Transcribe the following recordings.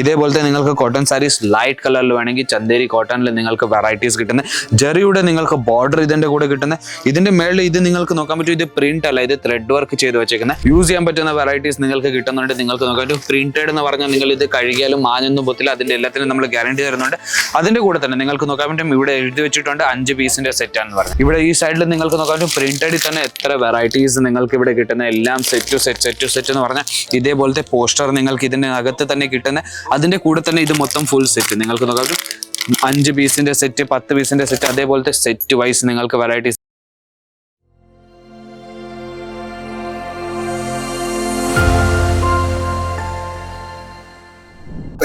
ഇതേപോലത്തെ നിങ്ങൾക്ക് cotton saris light കളറിൽ വേണമെങ്കിൽ ചന്ദേരി കോട്ടണിൽ നിങ്ങൾക്ക് വെറൈറ്റീസ് കിട്ടുന്നത് ജെറിയുടെ നിങ്ങൾക്ക് ബോർഡർ ഇതിന്റെ കൂടെ കിട്ടുന്നത് ഇതിന്റെ മേളിൽ ഇത് നിങ്ങൾക്ക് നോക്കാൻ പറ്റും ഇത് പ്രിന്റ് അല്ല ഇത് ത്രെഡ് വർക്ക് ചെയ്ത് വെച്ചേക്കുന്നത് യൂസ് ചെയ്യാൻ പറ്റുന്ന വെറൈറ്റീസ് നിങ്ങൾക്ക് കിട്ടുന്നുണ്ട് നിങ്ങൾക്ക് നോക്കാൻ പറ്റും. പ്രിന്റഡ് എന്ന് പറഞ്ഞാൽ നിങ്ങൾ ഇത് കഴുകിയാലും മാഞ്ഞൊന്നും പൊത്തില്ല അതിന്റെ എല്ലാത്തിനും നമ്മൾ ഗ്യാരണ്ടി തരുന്നുണ്ട്. അതിന്റെ കൂടെ തന്നെ നിങ്ങൾക്ക് നോക്കാൻ പറ്റും ഇവിടെ എഴുതി വെച്ചിട്ടുണ്ട് അഞ്ച് പീസിന്റെ സെറ്റ് ആണെന്ന് പറഞ്ഞു. ഇവിടെ ഈ സൈഡിൽ നിങ്ങൾക്ക് നോക്കാൻ പറ്റും പ്രിന്റഡിൽ തന്നെ എത്ര വെറൈറ്റീസ് നിങ്ങൾക്ക് ഇവിടെ കിട്ടുന്ന എല്ലാം set to set set to set എന്ന് പറഞ്ഞാൽ ഇതേപോലത്തെ പോസ്റ്റർ നിങ്ങൾക്ക് ഇതിന്റെ അകത്ത് തന്നെ കിട്ടുന്ന അതിന്റെ കൂടെ തന്നെ ഇത് മൊത്തം ഫുൾ സെറ്റ് നിങ്ങൾക്ക് നോക്കാം. അഞ്ച് പീസിന്റെ സെറ്റ് പത്ത് പീസിന്റെ സെറ്റ് അതേപോലത്തെ സെറ്റ് വൈസ് നിങ്ങൾക്ക് വെറൈറ്റീസ്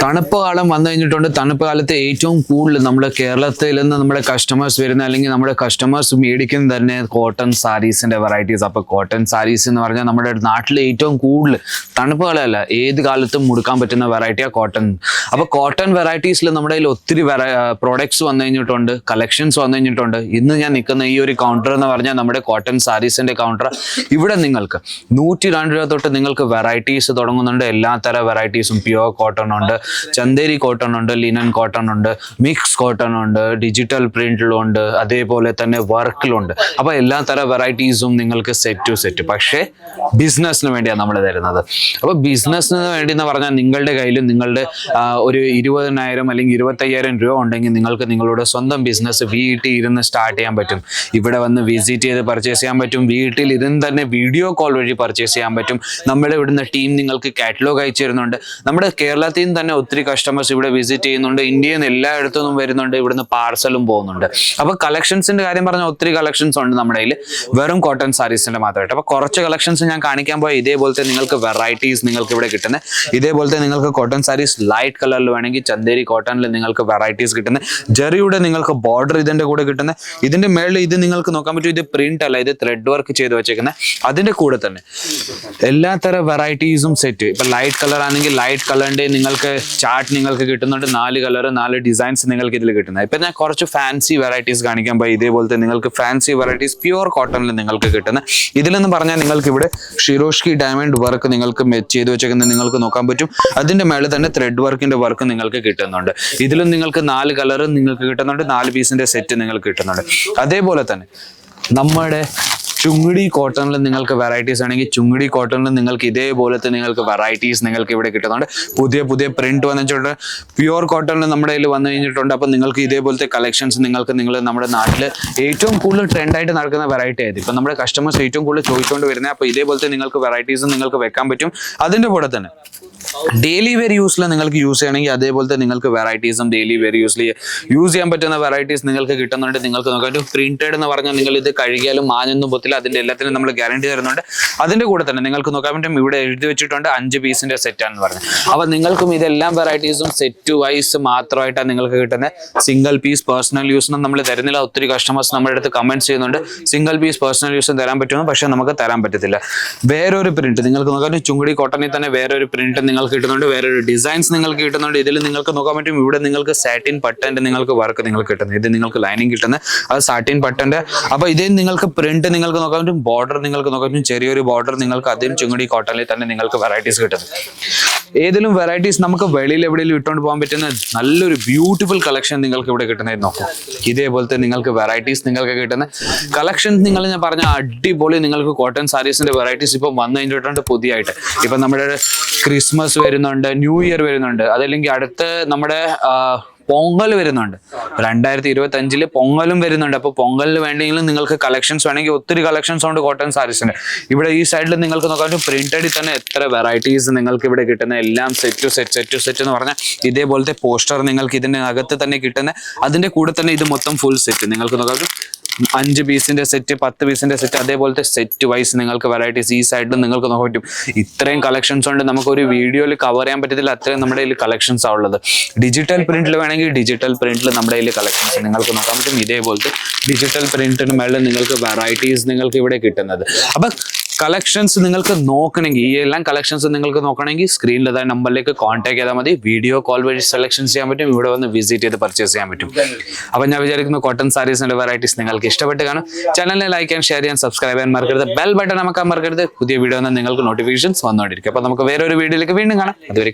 തണുപ്പ് കാലം വന്നു കഴിഞ്ഞിട്ടുണ്ട്. തണുപ്പ് കാലത്ത് ഏറ്റവും കൂടുതൽ നമ്മുടെ കേരളത്തിൽ നിന്ന് നമ്മുടെ കസ്റ്റമേഴ്സ് വരുന്ന അല്ലെങ്കിൽ നമ്മുടെ കസ്റ്റമേഴ്സ് മേടിക്കുന്ന തന്നെ കോട്ടൺ സാരീസിന്റെ വെറൈറ്റീസ് അപ്പൊ കോട്ടൺ സാരീസ് എന്ന് പറഞ്ഞാൽ നമ്മുടെ നാട്ടിൽ ഏറ്റവും കൂടുതൽ തണുപ്പ് കാലമല്ല. ഏത് കാലത്തും മുടുക്കാൻ പറ്റുന്ന വെറൈറ്റിയാണ് കോട്ടൺ അപ്പൊ കോട്ടൺ വെറൈറ്റീസിൽ നമ്മുടെ കയ്യിൽ ഒത്തിരി പ്രോഡക്ട്സ് വന്നു കഴിഞ്ഞിട്ടുണ്ട്. കളക്ഷൻസ് വന്നു കഴിഞ്ഞിട്ടുണ്ട്. ഇന്ന് ഞാൻ നിൽക്കുന്ന ഈ ഒരു കൗണ്ടർ എന്ന് പറഞ്ഞാൽ നമ്മുടെ കോട്ടൺ സാരീസിന്റെ കൗണ്ടർ ഇവിടെ നിങ്ങൾക്ക് നൂറ്റി രണ്ട് രൂപ തൊട്ട് നിങ്ങൾക്ക് വെറൈറ്റീസ് തുടങ്ങുന്നുണ്ട്. എല്ലാ തരം വെറൈറ്റീസും പ്യുവർ കോട്ടൺ ഉണ്ട്. ചന്തേരി കോട്ടൺ ഉണ്ട് ലിനൻ കോട്ടൺ ഉണ്ട് മിക്സ് കോട്ടൺ ഉണ്ട് ഡിജിറ്റൽ പ്രിന്റിലുണ്ട് അതേപോലെ തന്നെ വർക്കിലുണ്ട് അപ്പൊ എല്ലാ തരം വെറൈറ്റീസും നിങ്ങൾക്ക് സെറ്റ് ടു സെറ്റ് പക്ഷേ ബിസിനസ്സിന് വേണ്ടിയാണ് നമ്മൾ തരുന്നത്. അപ്പൊ ബിസിനസ്സിന് വേണ്ടി എന്ന് പറഞ്ഞാൽ നിങ്ങളുടെ കയ്യിൽ നിങ്ങളുടെ ഒരു ഇരുപതിനായിരം അല്ലെങ്കിൽ ഇരുപത്തയ്യായിരം രൂപ ഉണ്ടെങ്കിൽ നിങ്ങൾക്ക് നിങ്ങളുടെ സ്വന്തം ബിസിനസ് വീട്ടിൽ ഇരുന്ന് സ്റ്റാർട്ട് ചെയ്യാൻ പറ്റും. ഇവിടെ വന്ന് വിസിറ്റ് ചെയ്ത് പർച്ചേസ് ചെയ്യാൻ പറ്റും. വീട്ടിൽ ഇരുന്ന് തന്നെ വീഡിയോ കോൾ വഴി പർച്ചേസ് ചെയ്യാൻ പറ്റും. നമ്മുടെ ഇവിടുന്ന് ടീം നിങ്ങൾക്ക് കാറ്റലോഗ് അയച്ചു തരുന്നുണ്ട്. നമ്മുടെ കേരളത്തിൽ നിന്ന് തന്നെ ഒത്തിരി കസ്റ്റമേഴ്സ് ഇവിടെ വിസിറ്റ് ചെയ്യുന്നുണ്ട്. ഇന്ത്യയിൽ നിന്ന് എല്ലായിടത്തു നിന്നും വരുന്നുണ്ട്. ഇവിടുന്ന് പാർസലും പോകുന്നുണ്ട്. അപ്പൊ കളക്ഷൻസിന്റെ കാര്യം പറഞ്ഞാൽ ഒത്തിരി കളക്ഷൻസ് ഉണ്ട് നമ്മുടെ കയ്യിൽ വെറും കോട്ടൺ സാരീസിന്റെ മാത്രമായിട്ട്. അപ്പൊ കുറച്ച് കളക്ഷൻസ് ഞാൻ കാണിക്കാൻ പോയ ഇതേപോലത്തെ നിങ്ങൾക്ക് വെറൈറ്റീസ് നിങ്ങൾക്ക് ഇവിടെ കിട്ടുന്നത് ഇതേപോലത്തെ നിങ്ങൾക്ക് കോട്ടൺ സാരീസ് ലൈറ്റ് കളറിൽ വേണമെങ്കിൽ ചന്ദേരി കോട്ടണിൽ നിങ്ങൾക്ക് വെറൈറ്റീസ് കിട്ടുന്നത് ജെറിയുടെ നിങ്ങൾക്ക് ബോർഡർ ഇതിന്റെ കൂടെ കിട്ടുന്നത് ഇതിന്റെ മേളിൽ ഇത് നിങ്ങൾക്ക് നോക്കാൻ പറ്റും. ഇത് പ്രിന്റ് അല്ല. ഇത് ത്രെഡ് വർക്ക് ചെയ്ത് വെച്ചേക്കുന്നത് അതിന്റെ കൂടെ തന്നെ. എല്ലാ തരം വെറൈറ്റീസും സെറ്റ് ഇപ്പൊ ലൈറ്റ് കളർ ആണെങ്കിൽ ലൈറ്റ് കളറിന്റെ നിങ്ങൾക്ക് ചാർട്ട് നിങ്ങൾക്ക് കിട്ടുന്നുണ്ട്. നാല് കളർ നാല് ഡിസൈൻസ് നിങ്ങൾക്ക് ഇതിൽ കിട്ടുന്നത്. ഇപ്പൊ ഞാൻ കുറച്ച് ഫാൻസി വെറൈറ്റീസ് കാണിക്കാൻ പോയി. ഇതേപോലത്തെ നിങ്ങൾക്ക് ഫാൻസി വെറൈറ്റീസ് പ്യുവർ കോട്ടണിൽ നിങ്ങൾക്ക് കിട്ടുന്ന. ഇതിലെന്ന് പറഞ്ഞാൽ നിങ്ങൾക്ക് ഇവിടെ ഷിറോഷ്കി ഡയമണ്ട് വർക്ക് നിങ്ങൾക്ക് ചെയ്ത് വെച്ചേക്കുന്നത് നിങ്ങൾക്ക് നോക്കാൻ പറ്റും. അതിന്റെ മേളിൽ തന്നെ ത്രെഡ് വർക്കിന്റെ വർക്ക് നിങ്ങൾക്ക് കിട്ടുന്നുണ്ട്. ഇതിലും നിങ്ങൾക്ക് നാല് കളറും നിങ്ങൾക്ക് കിട്ടുന്നുണ്ട്. നാല് പീസിന്റെ സെറ്റ് നിങ്ങൾക്ക് കിട്ടുന്നുണ്ട്. അതേപോലെ തന്നെ നമ്മുടെ ചുങ്ങടി കോട്ടണിൽ നിങ്ങൾക്ക് വെറൈറ്റീസ് ആണെങ്കിൽ ചുങ്ങടി കോട്ടണിൽ നിങ്ങൾക്ക് ഇതേപോലെ തന്നെ നിങ്ങൾക്ക് വെറൈറ്റീസ് നിങ്ങൾക്ക് ഇവിടെ കിട്ടുന്നുണ്ട്. പുതിയ പുതിയ പ്രിന്റ് വന്നിട്ടുണ്ട്. പ്യുവർ കോട്ടണിൽ നമ്മുടെ കയ്യിൽ വന്നു കഴിഞ്ഞിട്ടുണ്ട്. അപ്പം നിങ്ങൾക്ക് ഇതേപോലത്തെ കളക്ഷൻസ് നിങ്ങൾക്ക് നിങ്ങൾ നമ്മുടെ നാട്ടിൽ ഏറ്റവും കൂടുതൽ ട്രെൻഡായിട്ട് നടക്കുന്ന വെറൈറ്റി ആയത്. ഇപ്പം നമ്മുടെ കസ്റ്റമേഴ്സ് ഏറ്റവും കൂടുതൽ ചോദിച്ചുകൊണ്ട് വരുന്നത് അപ്പോൾ ഇതേപോലത്തെ നിങ്ങൾക്ക് വെറൈറ്റീസ് നിങ്ങൾക്ക് വെക്കാൻ പറ്റും. അതിന്റെ കൂടെ തന്നെ ഡെയിലി വെയർ യൂസിൽ നിങ്ങൾക്ക് യൂസ് ചെയ്യണമെങ്കിൽ അതേപോലത്തെ നിങ്ങൾക്ക് വെറൈറ്റീസും ഡെയിലി വെയർ യൂസിൽ യൂസ് ചെയ്യാൻ പറ്റുന്ന വെറൈറ്റീസ് നിങ്ങൾക്ക് കിട്ടുന്നുണ്ട്. നിങ്ങൾക്ക് നോക്കാം. ഒരു പ്രിന്റഡ് എന്ന് പറഞ്ഞാൽ നിങ്ങൾ ഇത് കഴുകിയാലും മാഞ്ഞൊന്നും പൊത്തില്ല അതിന്റെ എല്ലാത്തിനും നമ്മൾ ഗ്യാരണ്ടി തരുന്നുണ്ട്. അതിന്റെ കൂടെ തന്നെ നിങ്ങൾക്ക് നോക്കാൻ പറ്റും ഇവിടെ എഴുതി വെച്ചിട്ടുണ്ട് അഞ്ച് പീസിന്റെ സെറ്റ് ആണെന്ന് പറഞ്ഞു. അപ്പൊ നിങ്ങൾക്കും ഇതെല്ലാം വെറൈറ്റീസും സെറ്റ് വൈസ് മാത്രമായിട്ടാണ് നിങ്ങൾക്ക് കിട്ടുന്നത്. സിംഗിൾ പീസ് പേഴ്സണൽ യൂസിനും നമ്മൾ തരുന്നില്ല. ഒത്തിരി കസ്റ്റമേഴ്സ് നമ്മുടെ അടുത്ത് കമന്റ്സ് ചെയ്യുന്നുണ്ട്. സിംഗിൾ പീസ് പേഴ്സണൽ യൂസും തരാൻ പറ്റുമെന്ന് പക്ഷെ നമുക്ക് തരാൻ പറ്റത്തില്ല. വേറൊരു പ്രിന്റ് നിങ്ങൾക്ക് നോക്കാൻ ചുങ്കുടി കോട്ടണിൽ തന്നെ വേറൊരു പ്രിന്റ് നിങ്ങൾക്ക് കിട്ടുന്നുണ്ട് വേറൊരു ഡിസൈൻസ് നിങ്ങൾക്ക് കിട്ടുന്നുണ്ട്. ഇതിൽ നിങ്ങൾക്ക് നോക്കാൻ പറ്റും ഇവിടെ നിങ്ങൾക്ക് സാറ്റിൻ പട്ടന്റെ നിങ്ങൾക്ക് വർക്ക് നിങ്ങൾക്ക് കിട്ടുന്നത്. ഇത് നിങ്ങൾക്ക് ലൈനിങ് കിട്ടുന്നത് അത് സാറ്റിൻ പട്ടന്റെ അപ്പൊ ഇതേ നിങ്ങൾക്ക് പ്രിന്റ് നിങ്ങൾക്ക് നോക്കാൻ പറ്റും ബോർഡർ നിങ്ങൾക്ക് നോക്കാൻ പറ്റും ചെറിയൊരു ബോർഡർ നിങ്ങൾക്ക് അതിലും ചുങ്ങടി കോട്ടണിൽ തന്നെ നിങ്ങൾക്ക് വെറൈറ്റീസ് കിട്ടുന്നത്. ഏതിലും വെറൈറ്റീസ് നമുക്ക് വെളിയിൽ എവിടെയെങ്കിലും ഇട്ടുകൊണ്ട് പോകാൻ പറ്റുന്ന നല്ലൊരു ബ്യൂട്ടിഫുൾ കളക്ഷൻ നിങ്ങൾക്ക് ഇവിടെ കിട്ടുന്നത് നോക്കും. ഇതേപോലത്തെ നിങ്ങൾക്ക് വെറൈറ്റീസ് നിങ്ങൾക്ക് കിട്ടുന്ന കളക്ഷൻ നിങ്ങൾ ഞാൻ പറഞ്ഞ അടിപൊളി നിങ്ങൾക്ക് കോട്ടൺ സാരീസിന്റെ വെറൈറ്റീസ് ഇപ്പം വന്നു കഴിഞ്ഞിട്ടുണ്ട് പുതിയായിട്ട്. ഇപ്പം നമ്മുടെ ക്രിസ്മസ് വരുന്നുണ്ട് ന്യൂ ഇയർ വരുന്നുണ്ട്. അതല്ലെങ്കിൽ അടുത്ത നമ്മുടെ പൊങ്കൽ വരുന്നുണ്ട്. രണ്ടായിരത്തി ഇരുപത്തി അഞ്ചിൽ പൊങ്കലും വരുന്നുണ്ട്. അപ്പോൾ പൊങ്കലിന് വേണ്ടെങ്കിലും നിങ്ങൾക്ക് കളക്ഷൻസ് വേണമെങ്കിൽ ഒത്തിരി കളക്ഷൻസ് ഉണ്ട് കോട്ടൺ സാരീസിന് ഇവിടെ ഈ സൈഡിൽ നിങ്ങൾക്ക് നോക്കാൻ പ്രിന്റഡിൽ തന്നെ എത്ര വെറൈറ്റീസ് നിങ്ങൾക്ക് ഇവിടെ കിട്ടുന്ന. എല്ലാം set to set set to set എന്ന് പറഞ്ഞാൽ ഇതേപോലത്തെ പോസ്റ്റർ നിങ്ങൾക്ക് ഇതിന്റെ അകത്ത് തന്നെ കിട്ടുന്ന. അതിന്റെ കൂടെ തന്നെ ഇത് മൊത്തം ഫുൾ സെറ്റ് നിങ്ങൾക്ക് പറ്റും അഞ്ച് പീസിന്റെ സെറ്റ് പത്ത് പീസിന്റെ സെറ്റ് അതേപോലത്തെ സെറ്റ് വൈസ് നിങ്ങൾക്ക് വെറൈറ്റീസ് ഈ സൈഡിൽ നിങ്ങൾക്ക് നോക്കാൻ പറ്റും. ഇത്രയും കളക്ഷൻസ് ഉണ്ട്. നമുക്ക് ഒരു വീഡിയോയിൽ കവർ ചെയ്യാൻ പറ്റത്തില്ല. അത്രയും നമ്മുടെ കയ്യിൽ കളക്ഷൻസ് ആ ഉള്ളത്. ഡിജിറ്റൽ പ്രിന്റിൽ വേണമെങ്കിൽ ഡിജിറ്റൽ പ്രിന്റിൽ നമ്മുടെ കയ്യിൽ കളക്ഷൻസ് നിങ്ങൾക്ക് നോക്കാൻ പറ്റും. ഇതേപോലത്തെ ഡിജിറ്റൽ പ്രിന്റിന് മേളിൽ നിങ്ങൾക്ക് വെറൈറ്റീസ് നിങ്ങൾക്ക് ഇവിടെ കിട്ടുന്നത്. അപ്പൊ കളക്ഷൻസ് നിങ്ങൾക്ക് നോക്കണമെങ്കിൽ ഈ എല്ലാം കളക്ഷൻസ് നിങ്ങൾക്ക് നോക്കണമെങ്കിൽ സ്ക്രീനിൽ അതായത് നമ്പറിലേക്ക് കോൺടാക്ട് ചെയ്താൽ മതി. വീഡിയോ കോൾ വഴി സെലക്ഷൻ ചെയ്യാൻ പറ്റും. ഇവിടെ വന്ന് വിസിറ്റ് ചെയ്ത് പർച്ചേസ് ചെയ്യാൻ പറ്റും. അപ്പൊ ഞാൻ വിചാരിക്കുന്നു കോട്ടൺ സാരീസിന്റെ വെറൈറ്റീസ് നിങ്ങൾക്ക് ഇഷ്ടപ്പെട്ട് കാണും. ചാനലിനെ ലൈക്ക് ആൻഡ് ഷെയർ ചെയ്യാൻ സബ്സ്ക്രൈബ് ചെയ്യാൻ മറക്കരുത്. ബെൽ ബട്ടൺ നമുക്ക് മറക്കരുത്. പുതിയ വീഡിയോ നിങ്ങൾക്ക് നോട്ടിഫിക്കേഷൻസ് വന്നുകൊണ്ടിരിക്കും. അപ്പൊ നമുക്ക് വേറെ ഒരു വീഡിയോയിലേക്ക് വീണ്ടും കാണാം. അതുവരെ